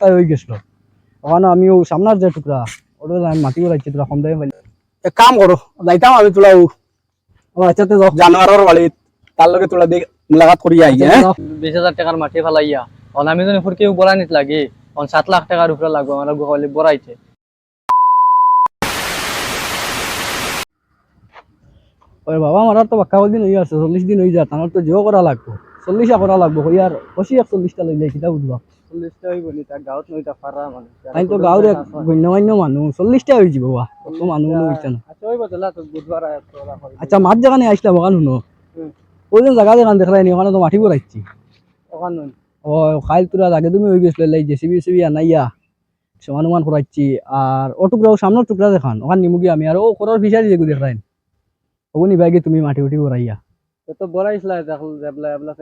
তাই হয়ে গেছিল। ওখানে আমি ও সামনার যে টুকরা ওটা আমি মাটি করাইছি তোরা কম দামে পাইলি এক কাম করো যাইতাম আমি তোলা ও। আচ্ছা তো যাও। জানোয়ারের বাড়ি তার লগে তোলা দেখ মুলাকাত করি আই হ্যাঁ। বিশ হাজার টাকার মাটি ফেলাইয়া। অন আমি যদি ফুরকি বড়া নিত লাগে অন সাত লাখ টাকার উপরে লাগবে আমার গোহালি বড়াইছে ওই বাবা আমার তো বাক্কা দিন হয়ে আছে চল্লিশ দিন হয়ে যায় আমার তো জিও করা লাগবো। চল্লিশা করা লাগবো ওই আর অশি একচল্লিশটা লইলে কিতা বুঝবা চল্লিশটা হইব নি তার গাঁৱত নইতা ফারা মানুষ আমি তো গাঁৱৰ এক গণ্যমান্য মানুহ চল্লিশটা হৈ যাব বা অত মানুহ না আচ্ছা হইব তো আচ্ছা মাত শুনো ওই যে দেখান দেখলাই নি ওখানে তো মাটি বড়াইছি ওখান নই ও খাইল তোরা আগে তুমি হয়ে গেছিল লাই জেসিবি সিবি আনাইয়া সমান সমান করাইছি আর ও টুকরা ও সামনের টুকরা দেখান ওখান নিমুগি আমি আর ও করার ফিসারি যেগুলো দেখাইন ওগুলো নিবাই তুমি মাটি উঠি বড়াইয়া তো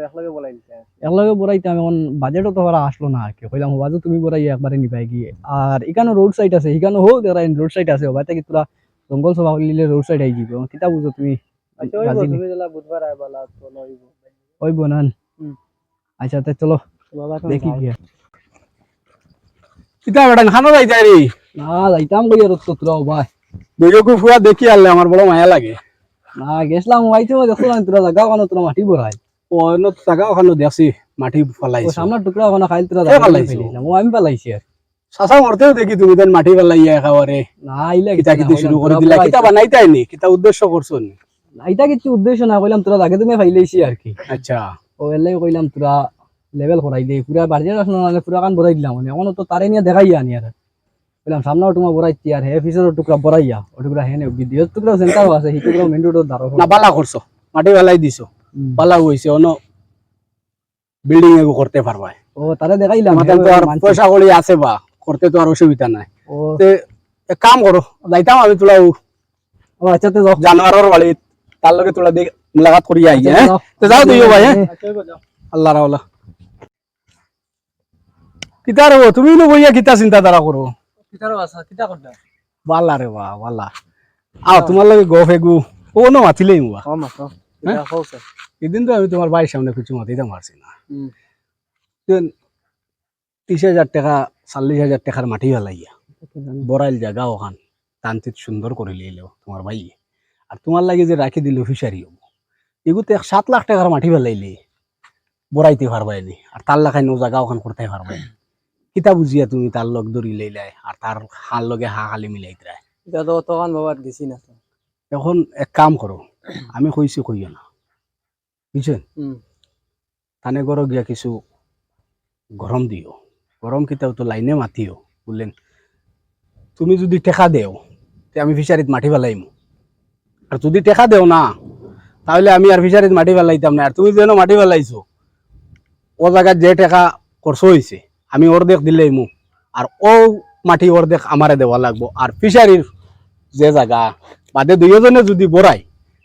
একলগে বড়াই দিছে। একলগে বড়াইতে আমি এখন বাজেটও তো ওরা আসলো না আর কি কইলাম বাজু তুমি বড়াইয়া একবারে নিবাই গিয়ে। আর এখানে রোড সাইড আছে এখানে হোক দেখাইন রোড সাইড আছে ওবাই থেকে তোরা জঙ্গল সভা করলে রোড সাইড আই যাবে কিতা বুঝো তুমি? আচ্ছা বুধবার তো লইব আচ্ছা তে চলো দেখি গিয়া। কিতা বেটা খানো যাই যাই রে? না যাইতাম কই আর তো তোরা ভাই দুজকু ফুয়া দেখি আমার বড় মায়া লাগে। না গেছিলাম আইতে দেখলাম তোরা জায়গা ওখানে তোরা মাটি ও অন্য জায়গা ওখানে দেখছি মাটি ফেলাইছো সামনের টুকরা ওখানে খাইল তোরা জায়গা ও আমি পালাইছি আর চাচা মরতেও দেখি তুমি দেন মাটি ফেলাইয়া একেবারে না আইলে কিতা কিতা শুরু করে দিলা কিতা বানাইতাই নি? কিতা উদ্দেশ্য করছ নি? এটা কিছু উদ্দেশ্য না কইলাম তোরা আগে তুমি ফাইলাইছি আর কি। আচ্ছা। ও এলাই কইলাম তোরা লেভেল করাই দে পুরা বাড়িয়ে আসলো না পুরা কান বড়াই দিলাম মানে এখন তো তারে নিয়ে দেখাই আনি আর কইলাম সামনেও তোমার বড়াইছি আর হে ফিসের টুকরা বড়াইয়া ও টুকরা হে নে বিদ্যুৎ টুকরা সেন্টারও আছে সেই টুকরা মেন রোডের দ্বারা না বালা করছ মাটি ফেলাই দিছো বালা হইছে অন্য বিল্ডিং এগো করতে পারবা ও তারে দেখাইলাম আমাদের তো আর পয়সা কড়ি আছে বা করতে তো আর অসুবিধা নাই ও এক কাম করো যাইতাম আমি তোলা ও আচ্ছা তো জানোয়ারের বাড়ি তার লগে তোলা দেখ মুলাকাত করি আই হ্যাঁ তো যাও তুইও ভাই হ্যাঁ আল্লাহ রাওলা কিতা রে তুমি বইয়া কিতা চিন্তা ধারা করো বালা রে বা বালা আও তোমার লগে গফ এগু কোনো মাতিলেই মুয়া ও মাতো কিতা কওছে এদিন তো আমি তোমার বাড়ির সামনে কিছু মাতিতে পারছি না হুম ত্রিশ হাজার টাকা চল্লিশ হাজার টাকার মাটি ফেলাইয়া বড়াইল জায়গা ওখান তান্ত্রিক সুন্দর করে লিলো তোমার ভাই আর তোমার লাগে যে রাখি দিল ফিশারি হব। এগুতে এক সাত লাখ টাকার মাটি ফেলাইলে বড়াইতে পারবাই নি। আর তার লাখাই নো জায়গা ওখান করতে পারবাই কিতা বুঝিয়া তুমি তার লগ ধরি লইলাই আর তার হার লগে হা এটা তো তখন বাবার গেছি না এখন এক কাম করো আমি কইছি কইও না। বুঝছেন তানে গরো গিয়া কিছু গরম দিও। গরম কিতাও তো লাইনে মাতিও। বুঝলেন তুমি যদি টেকা দেও আমি ফিশারিত মাটি ফেলাইমু আর যদি টেকা দেও না তাহলে আমি আর ফিশারিত মাটি ফেলাইতাম না। আর তুমি যেন মাটি ফেলাইছো ও জায়গায় যে টাকা খরচ হয়েছে আমি অর্ধেক দিলেইমু আর ও মাটি অর্ধেক আমারে দেওয়া লাগবো। আর ফিশারির যে জায়গা বাদে দুইজনে যদি বড়াই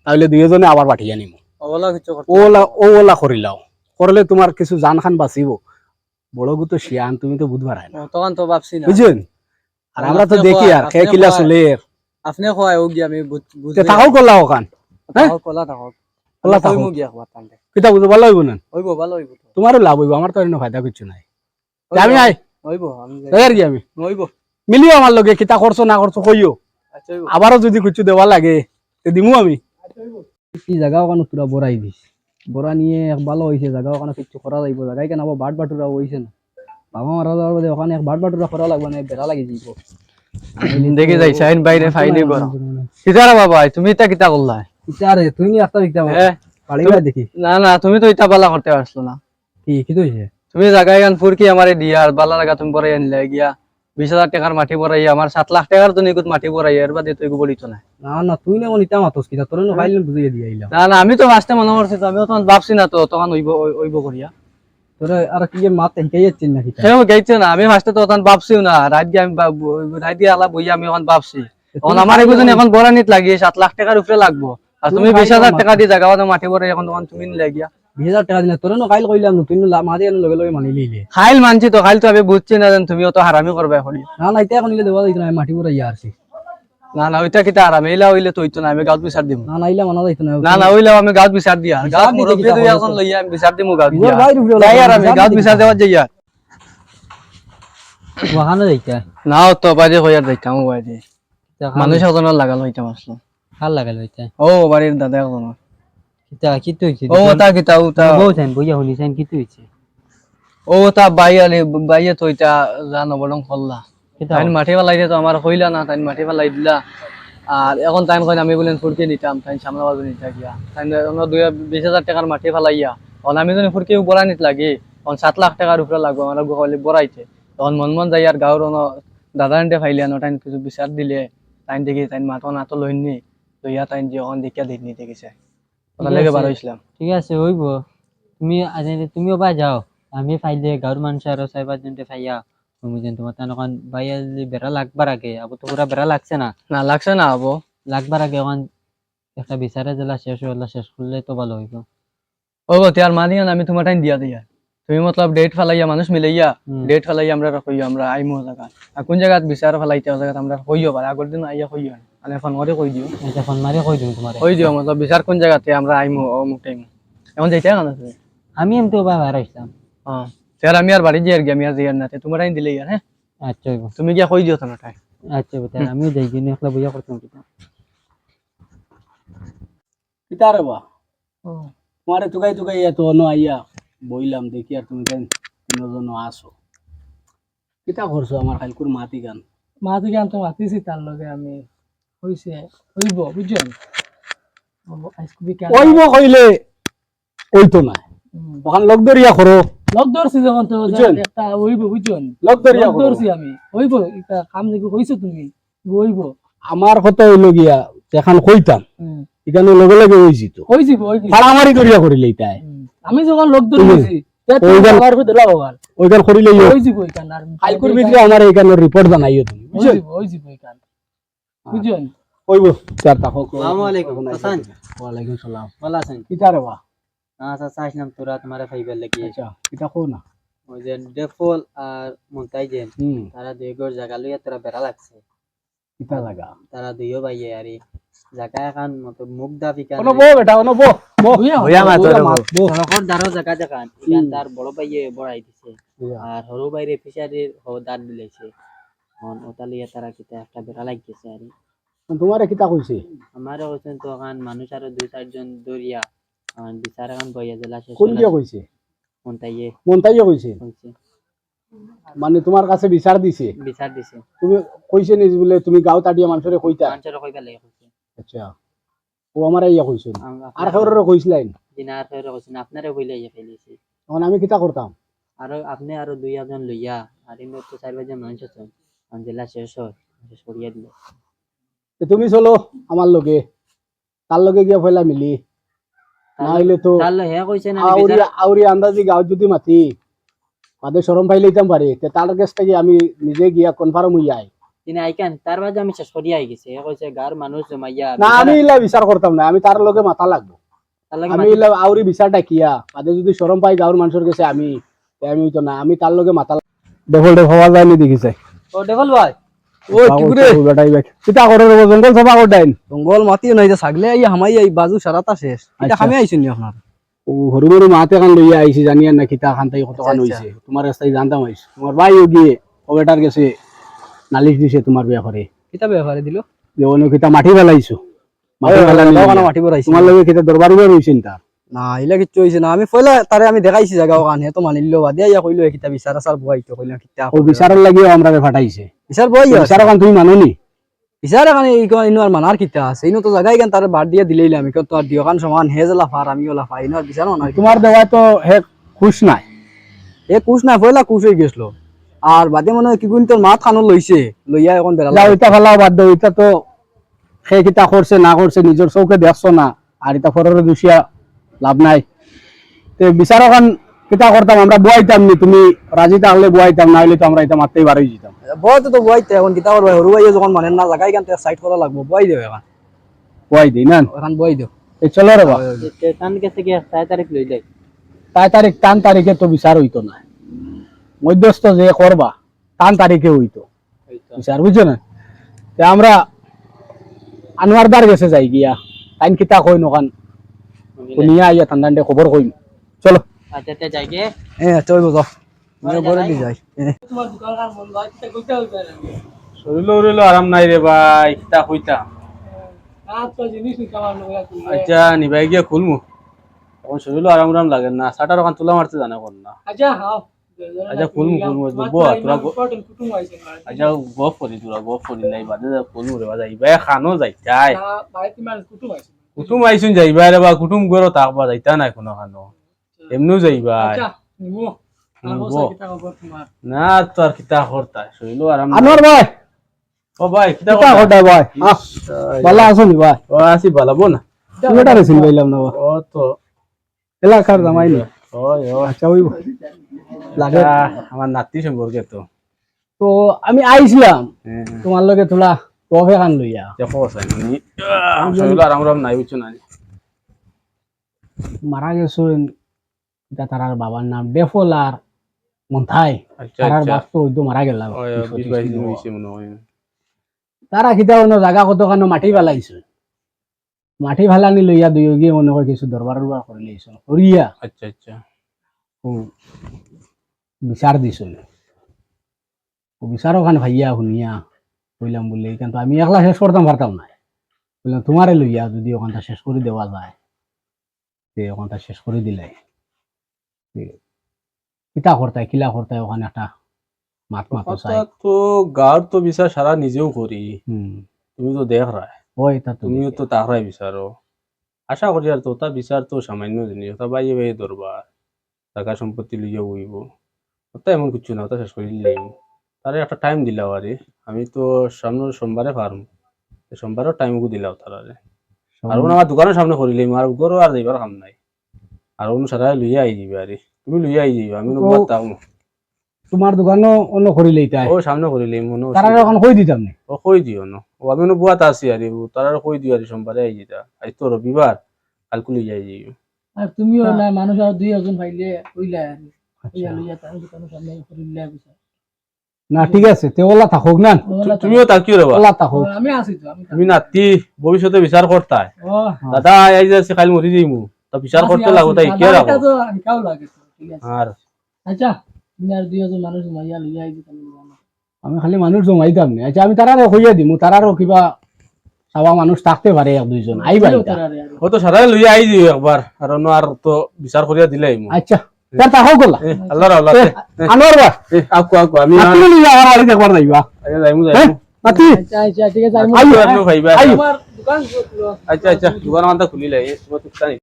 তাহলে দুইজনে আবার পাঠিয়ে নিমু ওলা ওলা করিলাও করলে তোমার কিছু জান খান বাঁচিব। বড় গুতো শিয়ান তুমি তো বুধবার হয় না তখন তো ভাবছি না। বুঝছেন? আর আমরা তো দেখি আর আপনি খে কিলা চলে। আপনি ও গিয়া আমি তে তাকাও করলা ওখান হ্যাঁ? কলা কলা কলা কিতা বুঝো ভালো হইব না? হইব ভালো হইব তোমারও লাভ হইব আমার তো এনে ফায়দা কিছু নাই। তে আমি আই হইব আমি যাই। আমি? হইব মিলিও আমার লগে কিতা করছ না করছ কইও। আচ্ছা আবারও যদি কিছু দেওয়া লাগে তে দিমু আমি। কি জায়গা ওখানে তোরা বড়াই দিস। বড়া নিয়ে এক ভালো হয়েছে জায়গা ওখানে কিছু করা যাইব। জায়গায় কেন আবার বাট বাটুরা হয়েছে না। বাবা মারা যাওয়ার বাদে ওখানে এক বাট বাটুরা করা লাগবে না বেড়া লাগি যাইব। দেখি যাই সাইন বাইরে ফাইনি করো। কিতারা বাবা তুমি এটা কিতা করলা? ইতারে তুই নি একটা দিতে এ, পারিবা দেখি। না না তুমি তো ইটা বালা করতে পারছ না। কি কি হইছে? তুমি জায়গায় গান ফুরকি আমারে দিয়া আর বালা লাগা তুমি পরে আনলে গিয়া বিশ হাজার টাকার মাটি পরাই আমার সাত লাখ টাকার তো নিকুত মাটি পরাই এর বাদে তুই বলিত না না না তুই না ইটা মাতস কিটা তোর না ফাইল বুঝিয়ে দিয়ে আইলাম না না আমি তো মাসতে মনে করছি তো আমিও তখন ভাবছি না তো তখন ওইব ওই- ওইব করিয়া তোর আর কি মাত শিখাই যাচ্ছিস না কিটা সেও গেছে না আমি ফার্স্টে তো তখন ভাবছিও না রাত দিয়ে আমি রাত দিয়ে আলা বইয়া আমি এখন ভাবছি। এখন আমার এগুলো এখন বড় নিত লাগিয়ে সাত লাখ টাকার উপরে লাগবো। আর তুমি তুমি বিশ হাজার। টাকা দিয়ে জায়গা বাদে মাটি পরে এখন তখন তুমি নিলে গিয়া। বিশ হাজার টাকা দিলে তোর না কাইল কইলাম তুই মাঝে লগে লগে মানি লিলে খাইল মানছি তো খাইল তো আমি বুঝছি না যেন তুমিও তো হারামি করবে এখন। না না ইটা এখন দেওয়া যাইতো না মাটি পরে ইয়া আসছি না না ওইটা কিতা আরাম এইলা হইলে তো হইতো না আমি গাঁত বিচার দিম। না না ইলা মানা যাইতো না না না হইলেও আমি গাঁত বিচার দিয়া বিচার গাঁত দিতে মুরব্বী কিতা দুই করব এখন লইয়া আমি বিচার দিমু গাঁত দিয়া। বাইরে আর আমি গাঁত বিচার কিতা? যাইয়া। ওখানে যাইতা? নাও তো বাইরে হইয়ার যাইতাম ও বাইরে মানুষ একজনের লাগাল হইতাম আসলো। কার লাগাল হইতা? ও বাড়ির দাদা একজনের। কিতা কিতো হইছে ও তা কিতা ও তা বউছেন বইয়া শুনিছেন কিতো হইছে ও তা বাই আলি বাইয়ে তো ইটা জান বলং পেলাই দিয়ে তো আমার হইলা না তাইন মাটি পেলাই দিলা আর এখন তাইন কইন আমি বলেন ফুরকে নিতাম বাজু নিতা গিয়া আমরা দুই বিশ হাজার টাকার ফেলাইয়া তখন আমি যদি ফুরকে বড়া নিত লাগে তখন সাত লাখ টাকার উপরে লাগবো আমার গোহালি তখন মন মন যাই আর গাঁৱৰ অন দাদা এনতে ন তাইন কিছু বিচার দিলে তাইন দেখি তাইন মাতো নাতো লইন নি লইয়া তাইন যে অন দেখিয়া গেছে ওটার লেগে বার হইছিলাম ঠিক আছে হইব। তুমি তুমিও বা যাও। আমি ফাইলে গাঁৱৰ মানুহ আৰু চাৰি পাঁচজনতে ফাইয়া তুমি যেন তোমার তখন বাইয়া যদি বেড়া লাগবার আগে। আবু তো পুরা বেড়া লাগছে না? না লাগছে না হব লাগবার আগে ওখান একটা বিচারে জেলা শেষ হইলা শেষ করলে তো ভালো হইব। ও গো তিয়ার মানি আমি তোমার টাইম দিয়া দিয়া। তুমি মতলব ডেট ফেলাইয়া মানুষ মিলাইয়া। ডেট ফেলাইয়া আমরা কইও আমরা আইমো জায়গা আর কোন জায়গাত বিচার ফেলাইতে জায়গাত আমরা কইও পারে আগর দিন আইয়া কইও ফোন করে কই দিও? এটা ফোন মারি কই দিম তোমার? কই দিও মতলব বিচার কোন জায়গাতে আমরা আইমো অমুক টাইম? এখন যাইতে কেন তুমি আমি বাইরে হ্যাঁ তার আমি আর বাড়ি যাই আর আমি আর যাই না তোমার টাইম দিলে হ্যাঁ? আচ্ছা তুমি গিয়া কই দিও তোমার আচ্ছা হইব তাহলে যাই কিনে একলা বইয়া করতাম কিতা। কিতা রে বা? তোমারে তুকাই তুকাই এত অন আইয়া বইলাম দেখি আর তুমি কেন তিনজন আসো। কিতা করছ আমার খালকুর মাতি গান? মা থেকে আনতে মাতিছি তার লগে আমি হইছে হইব বুঝছেন কইলে না। ওখান লগ দরিয়া করো লগ ধরছি যখন তো একটা হইব বুঝছেন লগ দরিয়া করো আমি। হইব এটা কাম দেখি হইছো তুমি? হইব আমার কথা হইল গিয়া এখন কইতাম এখানে লগে লগে হইছি তো। হইছি ফাড়ামারি দরিয়া করিলে তাই। আমি যখন লগ ওইখান- আমার করিলে হইছি আর এইখানে রিপোর্ট জানাইও তুমি বুঝছ? হইছি বুঝছেন কইব চার তাকো আসসালামু আলাইকুম, হাসান। ওয়ালাইকুম সালাম। ভালো আছেন? কিতা রে বা? আচ্ছা ফাইবার লাগি। আচ্ছা কিতা কো না? ওই যে ডেফল আর মন্তাই তারা দুই গড় জায়গা লইয়া তোরা বেড়া লাগছে। কিতা লাগা? তারা দুইও বাইয়ে আরে জায়গা এখন মতো মুখ দা ফিকা কোন বো বেটা কোন বো। বো। হইয়া মা তোর বো সড়কর দ্বারও জায়গা দেখান তার বড় বাইয়ে বড়াই দিছে। আর সরু বাইরে ফিশারির দাঁত দিলেছে এখন ওটা লইয়া তারা কিতা একটা বেড়া লাগিয়েছে আরে। তোমারে কিতা কইছে? আমারও হচ্ছেন তো এখন মানুষ আরও দুই চারজন দরিয়া বিচার এখন বইয়া জেলা শেষ কোন দিয়া কইছে? মন্তাইয়ে। মন্তাইও কইছে? মানে তোমার কাছে বিচার দিছে? বিচার দিছে। তুমি কইছে নি বলে তুমি গাঁও তাটিয়া মানুষরে কইতা? মানুষের কইবা লাগে হচ্ছে আচ্ছা। ও আমার ইয়া কইছে। আর খবরের কইছিলেন দিনার ফের কইছেন আপনারে বইলে ইয়ে ফেলেছি। তখন আমি কিতা করতাম আরও আপনি আরও দুই একজন লইয়া। আর এমনি তো চার পাঁচজন মানুষ আছেন জেলা শেষ হয় শেষ করিয়া দিলে। তুমি চলো আমার লগে তার লগে গিয়া ফেলা মিলি। না হইলে তো হে কইছে না আউরি আউরি আন্দাজি গাঁও যদি মাতি বাদে সরম পাইলে ইতাম পারি তে তার কাছ থেকে আমি নিজে গিয়া কনফার্ম হইয়া আই। তিনি আইকান তার বাদে আমি শেষ করিয়া আই গেছে। হে কইছে গার মানুষ জমাইয়া না আমি ইলা বিচার করতাম না আমি তার লগে মাথা লাগবো। আমি ইলা আউরি বিচারটা কিয়া বাদে যদি সরম পাই গাঁওর মানুষের কাছে আমি তে আমি হইতো না আমি তার লগে মাথা দেখল দে হওয়া যায়নি দেখিছে ও ডেভেল ভাই ও কি করে? জঙ্গল জঙ্গল মাতি নাই যে ছাগলে আইয়া হামাই আই বাজু সারাতা শেষ। এটা আচ্ছা। খামে আইছেন নি আপনার। ও হরু মরু মাতে কান লইয়া আইছি জানিয়া না কিতা তাই কত কান হইছে তোমার রাস্তায় জানতাম হইছে তোমার ভাই গিয়ে কবেটার গেছে নালিশ দিছে তোমার ব্যাপারে কিতা ব্যাপারে দিল? যে অন্য কিতা মাটি ফেলাইছো মাটি বড়াইছি তোমার লগে কিতা দরবারি হইছেন তার না ইলা কিচ্ছু হইছে না। আমি পয়লা তারে আমি দেখাইছি জায়গা ওখান হে তো মানিল বাদে আইয়া কইলো কিতা বিচার আসার বইতো কইলাম কিতা ও বিচারের লাগিও আমরা ফাটাইছে। বিচার বই বিচার কান তুমি মানোনি? বিচার এখানে এই কয় ইনো আর মানার কিতা আছে। ইনো তো জায়গায় কেন তার বাদ দিয়ে দিলেইলাম আমি। তো আর দিওখান সমান হে জেলা ফার আমিও লাফা ইনো আর বিচার না তোমার দেওয়া তো হে খুশ নাই। এ কুশ না পয়লা কুশ হয়ে গেছিল। আর বাদে মনে হয় কি কোন তোর মাত খানো লইছে লইয়া এখন বেড়াল যা ওইটা ফেলাও বাদ দাও ওইটা তো সে কিতা করছে না করছে নিজের চৌকে দেখছ না। আর এটা ফরের দুষিয়া লাভ নাই। তে বিচারক খান কিতা করতাম আমরা বুয়াইতাম নি তুমি রাজি থাকলে বুয়াইতাম না হইলে তো আমরা এটা মারতেই বারোই যেতাম বয়তো তো বইতে এখন কিতা করব হরু ভাইয়ে যখন মানে না জায়গায় কেন সাইড করা লাগবো বই দেবে এখন। বুয়াই দিই না? এখন বই দেও এ চলো রে বা তান কাছে গিয়ে ছয় তারিখ লই দেয় তাই তারিখ টান তারিখে তো বিচার হইতো না। মধ্যস্থ যে করবা টান তারিখে হইতো। বিচার বুঝছ না? তে আমরা আনোয়ারদার গেছে যাই গিয়া টাইম কিতা কই নখান শুনিয়া আইয়া ঠান্ডা খবর কইম চলো। আচ্ছা যাই গিয়ে এ চলবো যাও তুমি বলে দি যাই। তোমার দোকান মন হয় কিতা কইতে হইবে না শরীর উরিল আরাম নাই রে ভাই কিতা কইতা আর তো জিনিস নি কামার লগে কইলে আচ্ছা নিবাই গিয়ে খুলমু এখন শরীর আরাম আরাম লাগে না। সাটার ওখান তুলা মারতে জানে কোন না। আচ্ছা হাও আচ্ছা, খুলমু, খুলমু, বো, তোরা গো- আচ্ছা গপ করি তোরা গপ করি নাই বাদে খুলমু রে বাজা ইবাই খানো যাই যাই। বাড়িতে মানে কুটুম আইছে কুটুম আইছুন যাইবা রে বা কুটুম গরো তাকবা যাইতা নাই কোনো খানো এমনিও যাইবা আচ্ছা না তো আর কিতা করতা শরীর আরাম। আনোয়ার ভাই। ও ভাই কিতা কিতা করতা ভাই? ভালো আছো নি ভাই? ও আসি বালাবো না। তুমি এটা রেছিল পাইলাম না ও তো। এলাকার জামাই নি? ওই ও আচ্ছা ওই লাগে। আমার নাতি সম্পর্কে তো। তো আমি আইছিলাম তোমার লগে তোলা কফে খান লইয়া। দেখো আরাম আরাম নাই বুঝছ না? মারা গেছেন তারার বাবার নাম ডেফল মন্থাই। আচ্ছা তারার আচ্ছা। বাপ তো ওই তো মারা হয়। তারা কিতা অন্য জায়গা কত কেন মাটি ফেলাইছে মাটি ফেলানি লইয়া দুই গিয়ে মনে হয় কিছু দরবার উরবার করে লইছে করিয়া আচ্ছা আচ্ছা। বিচার দিছিল বিচার ওখানে ভাইয়া শুনিয়া। কইলাম বলে কিন্তু আমি একলা শেষ করতাম পারতাম না। বললাম তোমারে লইয়া যদি ওখানটা শেষ করে দেওয়া যায়? তে ওখানটা শেষ করে দিলাই তে কিতা করতাই কিলা করতাই ওখানে একটা মাত মাতো তো গাঁর তো বিচার সারা নিজেও করি। তুমি তো দেখ রা ওই তা তুমি তুমিও তো তাহরাই বিচারো। আশা করি আর তো তা বিচার তো সামান্য জিনিস। ওটা বাইয়ে বাইয়ে দরবার টাকা সম্পত্তি লইয়া বইব। ওটা এমন কিছু না ওটা শেষ করে দিলেই তারে একটা টাইম দিলাও আরে। আমি তো সামনে সোমবারে পারম সোমবারও টাইমও দিলাও তারারে আর। ওন আমার দোকানের সামনে করিলাম আর গরো আর যাইবার কাম নাই। আর ওন সারা লইয়া আই যাবে আরে। তুমি লইয়া আই যাইবা আমি তোমার দোকানও অন্য করিলেই তাই ও সামনে করিলাম মনে তারা ওখানে কই দিতাম নি? ও কই দিও ন। ও আমি নো বুয়াত আছি আরে তারা কই দিও আরে সোমবারে আই যেটা আজ তো রবিবার কালকে লইয়া আই যাইও। আর তুমিও না মানুষ আর দুই একজন আর। লইয়া তার দোকানের সামনে করিলা না ঠিক আছে তে ওলা থাকুক না? তুমিও তাকিও রে বা ওলা থাকুক। আমি আছি তো আমি নাতি ভবিষ্যতে বিচার করতা দাদা আই যাচ্ছে কাল মরি যাইমু তা বিচার করতে লাগো তাই কে রাখো আমি কাও লাগে ঠিক আছে। আর আচ্ছা তুমি আর দুই একজন মানুষ মাইয়া লইয়া আইবি আমি খালি মানুষ জমাইতাম নি? আচ্ছা আমি তারারও কইয়া দিমু। তারারও কিবা চাওয়া মানুষ থাকতে পারে এক দুইজন। আইবা দিও। তারা। ও তো সারাই লইয়া আই যাইও একবার আর অন্য আর তো বিচার করিয়া দিলাই আচ্ছা। লইয়া আমার বাড়িতে একবার যাইবা আগে যাইমু হ্যাঁ যাইমু নাতি। আচ্ছা আচ্ছা ঠিক আছে আমি আইও আপনি ভাইবা আইও। আমার দোকান খুলো। আচ্ছা আচ্ছা দোকান মানটা খুলিলাই তোমার তুকতা নাই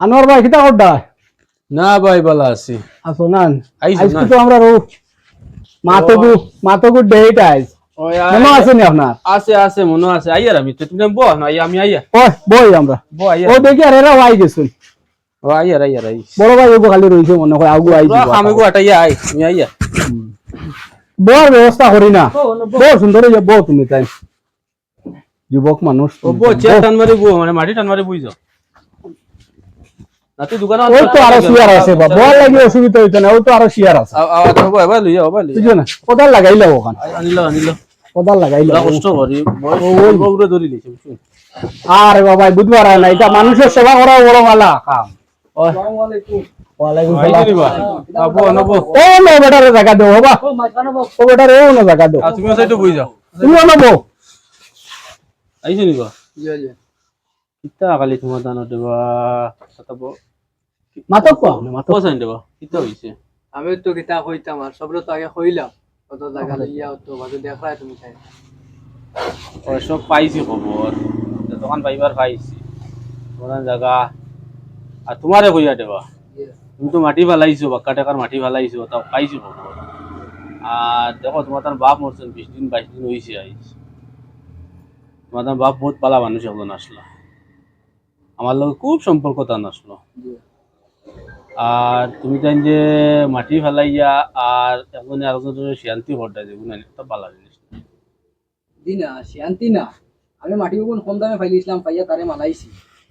আনোয়ার ভাই কিতা করডা? না ভাই বালা আছি। আসো না না তো আমরা রো মাতগু মাতগু ডেট মনে আছে নি আপনার? আছে আছে মনে আছে। আইয়ার আমি তুমি না আমি আইয়া। ওই বই আমরা। বো আইয়া। ও দেখি আর গেছুন। ও আইয়ার আইয়ার আই বড় ভাই ওগো খালি রইছে মনে হয় আগু আই পুরা খামে গো আটাইয়া আই আমি আইয়া বড় ব্যবস্থা করি না। ও, বড় সুন্দর বউ তুমি তাই। যুবক মানুষ ও বো চেয়ার টান মারি বো মানে মাটি টান মারি বুঝছ নাতি দোকান ওই তো আরও শিয়ার আছে বা বল লাগি অসুবিধা হইতো না ওই তো আরও শিয়ার আছে হব এবার লইয়া হবা লইয়া বুঝছ না? কোদাল লাগাইলে ওখান আনিল আনিল কোদাল লাগাইলে কষ্ট করি বউরে ধরি লিছে বুঝছ আরে বাবা বুধবার না এটা মানুষের সেবা করা বড় মালা কাম আসসালামু আলাইকুম। ওয়ালাইকুম আই সালাম। দিবা নবো ও নো বেটারে জায়গা দেও বাবা ও, মাঝখানে ও বেটারে জায়গা দেও আর সাইডে বই যাও। তুমি অনবো আইছো নিবা। কিতা কালি তোমার দানো দেবা? সাতাবো মাতক কো মাতক পয়সা দেবা। কিতা হইছে? আমি তো কিতা কইতাম আর সবরে তো আগে কইলাম। কত জায়গা লইয়া তো বাজে দেখাই তুমি তাই ওই সব পাইছি খবর। দোকান পাইবার পাইছি। তোমার জায়গা। আর তোমারে কইয়া দেবা। তুমি তো মাটি ফালাইছো বাক্কা টাকার মাটি ফালাইছো তাও পাইছো আর দেখো তোমার তার বাপ মরছেন বিশ দিন বাইশ দিন হয়েছে আইস। তোমার তার বাপ বহুত পালা মানুষ একজন আসলো আমার লগে খুব সম্পর্ক তান আসলো আর তুমি তাই যে মাটি ফেলাইয়া আর একজনে আরেকজনের শান্তি হরটা যেগুলো একটা পালা জিনিস না। দিনা শান্তি না। আমি মাটি কোন কম দামে ফাইলিছিলাম পাইয়া তারে মালাইছি।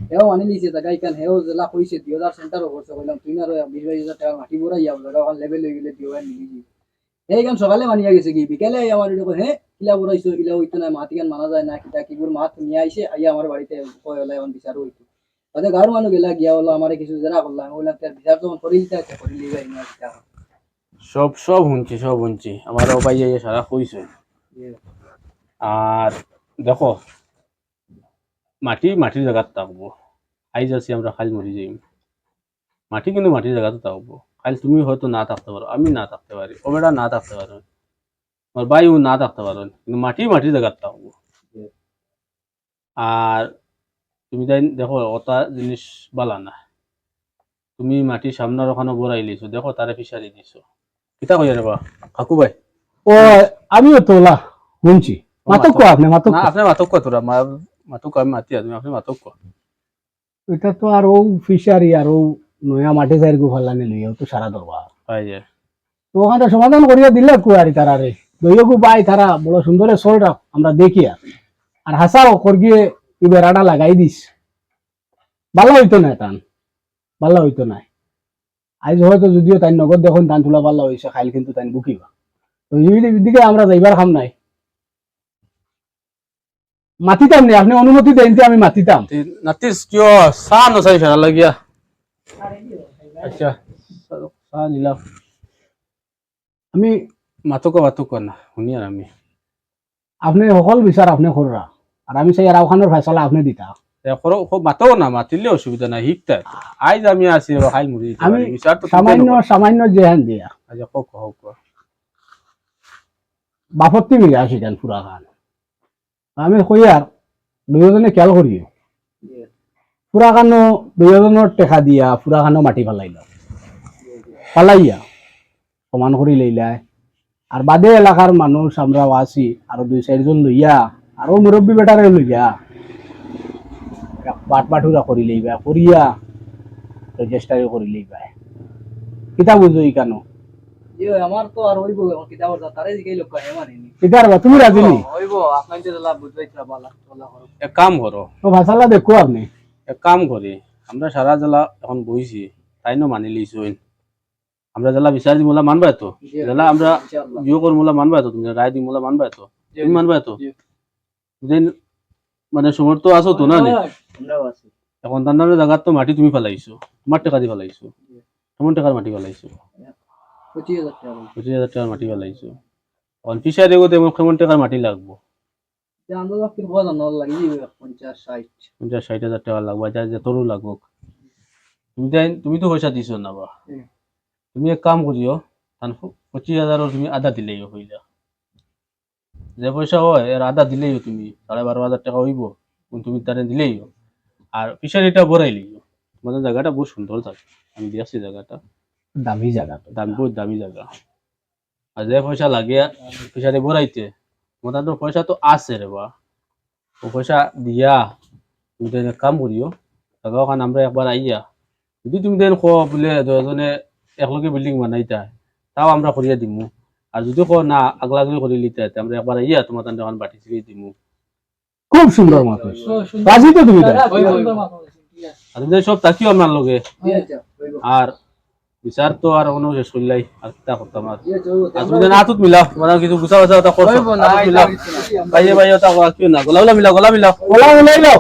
হেও আনি লিছে জায়গা ইকান হেও জেলা কইছে দুই হাজার সেন্টার করছে কইলাম তুই না বিশ বাইশ হাজার টাকা মাটি বড়াই যাও জায়গা লেভেল হয়ে গেলে দিও মিলিছি এই গান সকালে মানিয়া গেছে কি বিকেলে আমার এটা হে কিলা বড়াইছো কিলা হইতো না মাটি গান মানা যায় না কিতা কি গুর মাত নিয়ে আইছে আইয়া আমার বাড়িতে কয় হলাই এখন বিচারও হইতো। তাতে গাঁর মানুষ গেলা গিয়া হলো আমার কিছু যারা করলাম ওগুলা তার বিচার যখন করি দিতে আছে করি লিবা ইনা দিতে হবে। সব সব শুনছি সব শুনছি আমার ভাই সারা কইছে আর দেখো মাটি মাটির জায়গাত থাকব আইজ আছি আমরা খাইল মরি যাইম। মাটি কিন্তু মাটির জায়গাতে থাকব খাইল তুমি হয়তো না থাকতে পারো আমি না থাকতে পারি। ওবেটা না থাকতে পারো। আমার ভাইও না থাকতে পারো কিন্তু মাটি মাটির জায়গাতে থাকব আর তুমি তাই দেখো ওটা জিনিস বালা না। তুমি মাটির সামনের ওখানে বড়াই লিছো দেখো তারে ফিসারি দিছো। কিতা কইয়া রে বা কাকু ভাই। ও আমিও তোলা শুনছি। মাতক কো আপনি মাতক না আপনি মাতক কো তোরা মা- মাতক আমি মাতি তুমি আপনি মাতক কো এটা তো আর ও ফিশারি আর ও নয়া মাঠে যাই গো ফালানি লইয়া তো সারা দরবার হয় যে। তো ওখানে সমাধান করিয়া দিলে কুয়ারি তারা রে লইয়াকু বাই তারা বড় সুন্দরে সোলটা আমরা দেখি আর আর হাসাও করগিয়ে ই বেড়াটা লাগাই দিস ভালো হইতো না টান ভালো হইতো না আজ হয়তো যদিও তাই নগদ দেখুন ধান তোলা ভালো হয়েছে খাইল কিন্তু তাই বুকিবা। তো দিকে আমরা যাইবার খাম নাই। মাতিতাম নি আপনি অনুমতি দেন যে আমি মাতিতাম। নাতিস কিয়? চাহ নচাই ফেরা লাগিয়া। আচ্ছা চাহ নিলাম। আমি মাতক মাতক না শুনি আর আমি। আপনি সকল বিচার আপনি কররা আর আমি চাই রাওখানোর ফেসলা আপনি দিতা। মাতো না মাতিলে অসুবিধা নাই শিকতা আইজ আমি আছি খাই মুড়ি আমি। সামান্য সামান্য যেহান দিয়া। আচ্ছা হোক হোক বাপত্তি মিলে আসি দেন পুরা খান আমি কই আর দুজনে খেয়াল করিও পুরা খানো দুজনের টেকা দিয়া পুরা খানো মাটি ফালাইল ফালাইয়া সমান করে লইলাই আর বাদে এলাকার মানুষ আমরা আছি আরও দুই চারজন লইয়া আরও মুরব্বী বেটারে লইয়া বাট বাটুরা করি লইবা করিয়া রেজিস্টারি করি লইবা কিতা বুঝো কেন ইয়ে, আমার তো আর হইব এখন কিতাব তারে দিকে লোক হে মারিনি কিতার বা তুমি রাজি নি? হইব আপনার যে লাভ বুঝবাইছিলা বালা বলা করো এক কাম করো। তো ভাষালা দেখো আপনি এক কাম করি আমরা সারা জেলা এখন বইছি তাই নো মানি লিছো আমরা জেলা বিচার দি মোলা মানবা তো জেলা আমরা জিও কর মোলা মানবা তো তুমি রায় দি মোলা মানবা তো তুমি মানবা তো দেন মানে সমর্থ আছো তো না নে? আমরাও আছি। এখন তার নামে জায়গার তো মাটি তুমি ফেলাইছো তোমার টাকা দিয়ে ফেলাইছো কেমন টাকার মাটি ফেলাইছো। পঁচিশ হাজার টাকা পঁচিশ হাজার টাকার মাটি ফেলাইছো ফিসারি এগোতে আমার কেমন টাকার মাটি লাগবো? আন্দাজ কি হওয়া জানো লাগি পঞ্চাশ ষাট। পঞ্চাশ ষাট হাজার টাকা লাগবো যা যে তোরও লাগবো তুমি তাই- তুমি তো পয়সা দিছো না বা? তুমি এক কাম করিও তান পঁচিশ হাজারও তুমি আধা দিলেই হইলা। যে পয়সা হয় এর আধা দিলেই তুমি সাড়ে বারো হাজার টাকা হইব তুমি তারে দিলেই আর ফিসারিটা বড়াই লিও তোমাদের জায়গাটা বহুত সুন্দর থাকে আমি দিয়েছি জায়গাটা। দামি জায়গা দামি বহুত দামি জায়গা আর যে পয়সা লাগে ফিসারি বড়াইতে তোমাদের তো পয়সা তো আছে রে বা ও পয়সা দিয়া তুমি তো কাম করিও জায়গা ওখানে আমরা একবার আইয়া যদি তুমি দেন কো বলে দুজনে একলগে বিল্ডিং বানাইতা তাও আমরা করিয়া দিমু আর যদি কো না আগলাগলি করে লিতে আমরা একবার আইয়া তোমার তান দোকান বাটি ছিড়িয়ে দিমু খুব সুন্দর মাছ। রাজি তো তুমি তুমি সব তাকিও আমার লগে দিয়ে আচ্ছা। আর বিচার তো আর কোনো শেষ করলাই আর কিতা করতাম আর তুমি না হাতত মিলাও মানে কিছু গুছা গুছা ওটা করছ মিলাও। বাইয়ে বাইয়ে ওটা কিউ না গলা গলা মিলাও গলা মিলাও। ওলা ওলাই যাও